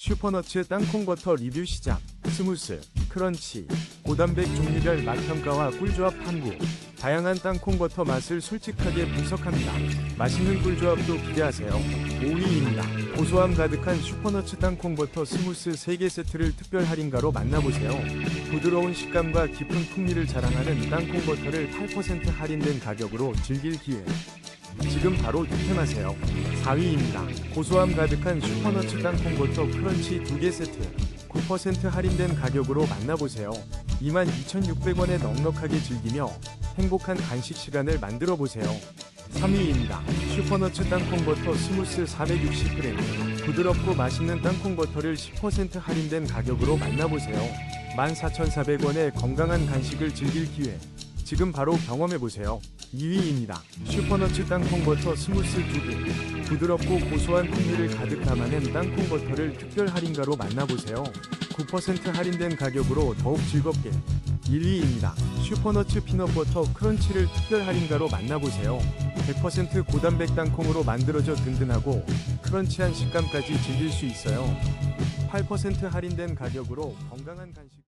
슈퍼너츠 땅콩버터 리뷰 시작. 스무스, 크런치, 고단백 종류별 맛평가와 꿀조합 탐구. 다양한 땅콩버터 맛을 솔직하게 분석합니다. 맛있는 꿀조합도 기대하세요. 5위입니다. 고소함 가득한 슈퍼너츠 땅콩버터 스무스 3개 세트를 특별 할인가로 만나보세요. 부드러운 식감과 깊은 풍미를 자랑하는 땅콩버터를 8% 할인된 가격으로 즐길 기회. 지금 바로 득템하세요. 4위입니다. 고소함 가득한 슈퍼너츠 땅콩 버터 크런치 2개 세트. 9% 할인된 가격으로 만나보세요. 22,600원에 넉넉하게 즐기며 행복한 간식 시간을 만들어 보세요. 3위입니다. 슈퍼너츠 땅콩버터 스무스 460g. 부드럽고 맛있는 땅콩버터를 10% 할인된 가격으로 만나보세요. 14,400원에 건강한 간식을 즐길 기회. 지금 바로 경험해보세요. 2위입니다. 슈퍼너츠 땅콩버터 스무스 2개. 부드럽고 고소한 풍미를 가득 담아낸 땅콩버터를 특별 할인가로 만나보세요. 9% 할인된 가격으로 더욱 즐겁게. 1위입니다. 슈퍼너츠 피넛버터 크런치를 특별 할인가로 만나보세요. 100% 고단백 땅콩으로 만들어져 든든하고 크런치한 식감까지 즐길 수 있어요. 8% 할인된 가격으로 건강한 간식